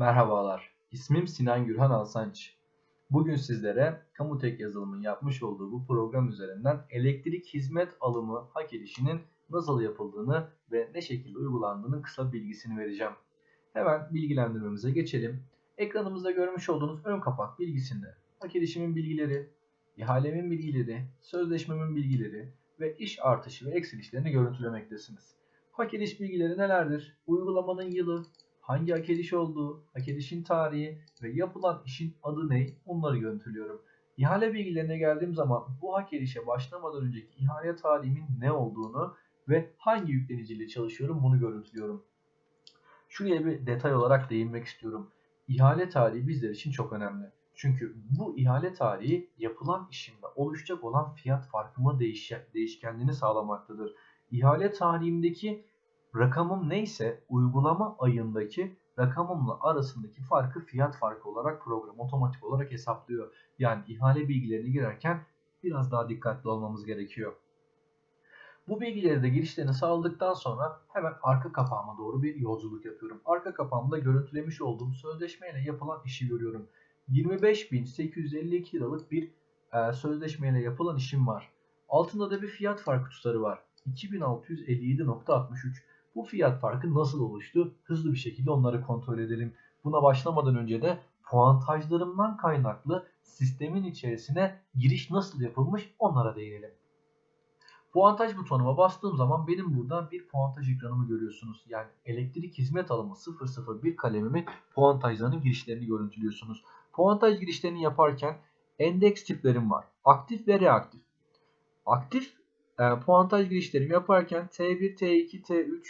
Merhabalar, ismim Sinan Gürhan Alsanç. Bugün sizlere Kamutek yazılımın yapmış olduğu bu program üzerinden elektrik hizmet alımı hak edişinin nasıl yapıldığını ve ne şekilde uygulandığının kısa bilgisini vereceğim. Hemen bilgilendirmemize geçelim. Ekranımızda görmüş olduğunuz ön kapak bilgisinde hak edişimin bilgileri, ihalemin bilgileri, sözleşmemin bilgileri ve iş artışı ve eksilişlerini görüntülemektesiniz. Hak ediş bilgileri nelerdir? Uygulamanın yılı, hangi hak ediş olduğu, hak edişin tarihi ve yapılan işin adı ne bunları görüntülüyorum. İhale bilgilerine geldiğim zaman bu hak edişe başlamadan önceki ihale tarihimin ne olduğunu ve hangi yükleniciyle çalışıyorum bunu görüntülüyorum. Şuraya bir detay olarak değinmek istiyorum. İhale tarihi bizler için çok önemli. Çünkü bu ihale tarihi yapılan işinde oluşacak olan fiyat farkımı değiş değişkenliğini sağlamaktadır. İhale tarihimdeki rakamım neyse uygulama ayındaki rakamımla arasındaki farkı fiyat farkı olarak program otomatik olarak hesaplıyor. Yani ihale bilgilerini girerken biraz daha dikkatli olmamız gerekiyor. Bu bilgileri de girişlerini sağladıktan sonra hemen arka kapağıma doğru bir yolculuk yapıyorum. Arka kapağımda görüntülemiş olduğum sözleşmeyle yapılan işi görüyorum. 25.852 liralık bir e, sözleşmeyle yapılan işim var. Altında da bir fiyat farkı tutarı var. 2657.63. Bu fiyat farkı nasıl oluştu? Hızlı bir şekilde onları kontrol edelim. Buna başlamadan önce de puantajlarımdan kaynaklı sistemin içerisine giriş nasıl yapılmış onlara değinelim. Puantaj butonuma bastığım zaman benim buradan bir puantaj ekranımı görüyorsunuz. Yani elektrik hizmet alımı 001 kalemimin puantajlarının girişlerini görüntülüyorsunuz. Puantaj girişlerini yaparken endeks tiplerim var. Aktif ve reaktif. Aktif e, puantaj girişlerimi yaparken T1, T2, T3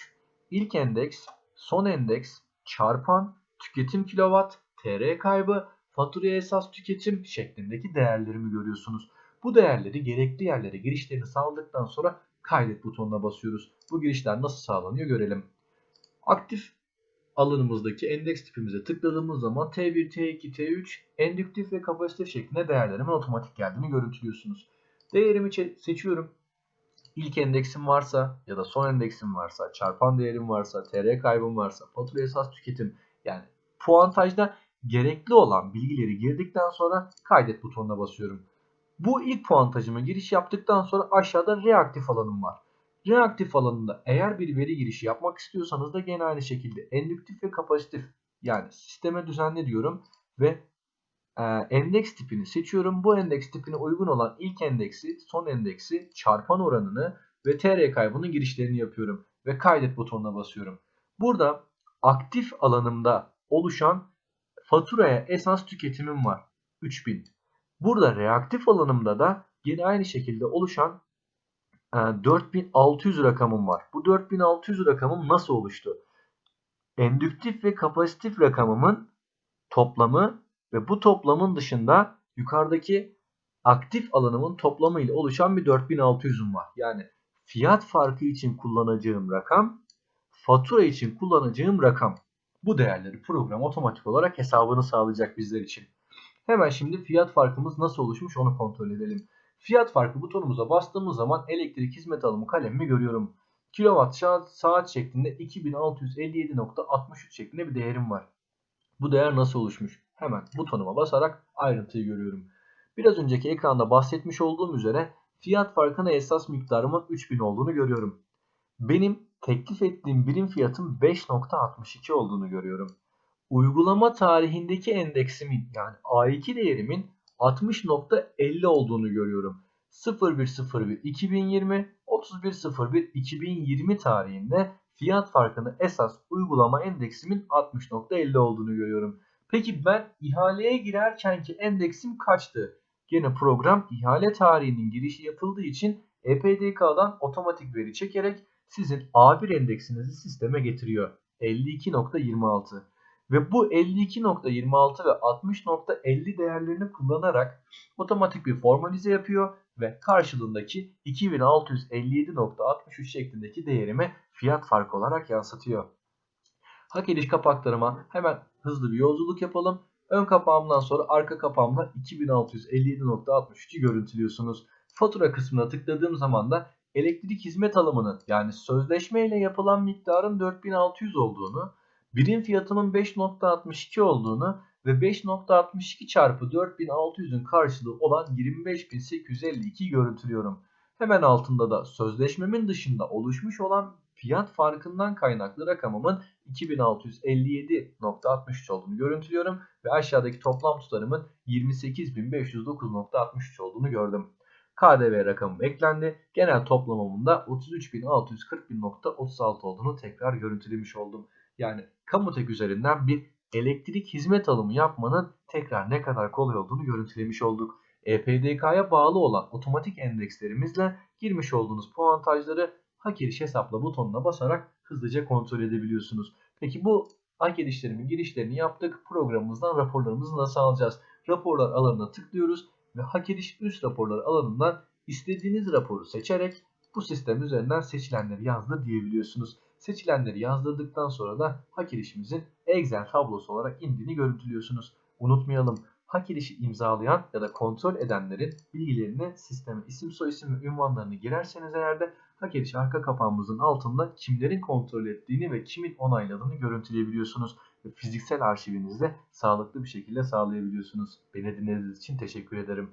ilk endeks, son endeks, çarpan, tüketim kilowatt, TR kaybı, faturaya esas tüketim şeklindeki değerlerimi görüyorsunuz. Bu değerleri gerekli yerlere girişlerini sağladıktan sonra kaydet butonuna basıyoruz. Bu girişler nasıl sağlanıyor görelim. Aktif alanımızdaki endeks tipimize tıkladığımız zaman T1, T2, T3 endüktif ve kapasitif şeklinde değerlerimin otomatik geldiğini görüntülüyorsunuz. Değerimi seçiyorum. İlk endeksim varsa ya da son endeksim varsa, çarpan değerim varsa, TR kaybım varsa, fatura esas tüketim yani puantajda gerekli olan bilgileri girdikten sonra kaydet butonuna basıyorum. Bu ilk puantajıma giriş yaptıktan sonra aşağıda reaktif alanım var. Reaktif alanında eğer bir veri girişi yapmak istiyorsanız da gene aynı şekilde endüktif ve kapasitif yani sisteme düzenli diyorum ve e, endeks tipini seçiyorum. Bu endeks tipine uygun olan ilk endeksi, son endeksi, çarpan oranını ve TR kaybının girişlerini yapıyorum ve kaydet butonuna basıyorum. Burada aktif alanımda oluşan faturaya esas tüketimim var. 3000. Burada reaktif alanımda da yine aynı şekilde oluşan 4600 e, rakamım var. Bu 4600 rakamım nasıl oluştu? Endüktif ve kapasitif rakamımın toplamı ve bu toplamın dışında yukarıdaki aktif alanımın toplamı ile oluşan bir 4600'üm var. Yani fiyat farkı için kullanacağım rakam, fatura için kullanacağım rakam. Bu değerleri program otomatik olarak hesabını sağlayacak bizler için. Hemen şimdi fiyat farkımız nasıl oluşmuş onu kontrol edelim. Fiyat farkı butonumuza bastığımız zaman elektrik hizmet alımı kalemimi görüyorum. Kilowatt saat şeklinde 2657.63 şeklinde bir değerim var. Bu değer nasıl oluşmuş? Hemen butonuma basarak ayrıntıyı görüyorum. Biraz önceki ekranda bahsetmiş olduğum üzere fiyat farkına esas miktarımın 3000 olduğunu görüyorum. Benim teklif ettiğim birim fiyatın 5.62 olduğunu görüyorum. Uygulama tarihindeki endeksimin yani A2 değerimin 60.50 olduğunu görüyorum. 0101 2020 3101 2020 tarihinde fiyat farkını esas uygulama endeksimin 60.50 olduğunu görüyorum. Peki ben ihaleye girerkenki endeksim kaçtı? Gene program ihale tarihinin girişi yapıldığı için EPDK'dan otomatik veri çekerek sizin A1 endeksinizi sisteme getiriyor. 52.26 ve bu 52.26 ve 60.50 değerlerini kullanarak otomatik bir formalize yapıyor ve karşılığındaki 2657.63 şeklindeki değerimi fiyat farkı olarak yansıtıyor. Hak ediş kapaklarıma hemen hızlı bir yolculuk yapalım. Ön kapağımdan sonra arka kapağımda 2657.63'ü görüntülüyorsunuz. Fatura kısmına tıkladığım zaman da elektrik hizmet alımının yani sözleşme ile yapılan miktarın 4600 olduğunu, birim fiyatımın 5.62 olduğunu ve 5.62 çarpı 4600'ün karşılığı olan 25.852'yi görüntülüyorum. Hemen altında da sözleşmemin dışında oluşmuş olan fiyat farkından kaynaklı rakamımın 2657.63 olduğunu görüntülüyorum ve aşağıdaki toplam tutarımın 28.509.63 olduğunu gördüm. KDV rakamım eklendi. Genel toplamımın da 33.641.36 olduğunu tekrar görüntülemiş oldum. Yani Kamutek üzerinden bir elektrik hizmet alımı yapmanın tekrar ne kadar kolay olduğunu görüntülemiş olduk. EPDK'ya bağlı olan otomatik endekslerimizle girmiş olduğunuz puantajları hak ediş hesapla butonuna basarak hızlıca kontrol edebiliyorsunuz. Peki bu hak edişlerimi girişlerini yaptık. Programımızdan raporlarımızı nasıl alacağız? Raporlar alanına tıklıyoruz ve hak ediş üst raporlar alanından istediğiniz raporu seçerek bu sistem üzerinden seçilenleri yazdır diyebiliyorsunuz. Seçilenleri yazdırdıktan sonra da hak edişimizin Excel tablosu olarak indiğini görüntülüyorsunuz. Unutmayalım hak edişi imzalayan ya da kontrol edenlerin bilgilerini sisteme isim soyisim ve ünvanlarını girerseniz eğer de hak ediş arka kapağımızın altında kimlerin kontrol ettiğini ve kimin onayladığını görüntüleyebiliyorsunuz. Ve fiziksel arşivinizde sağlıklı bir şekilde sağlayabiliyorsunuz. Beni dinlediğiniz için teşekkür ederim.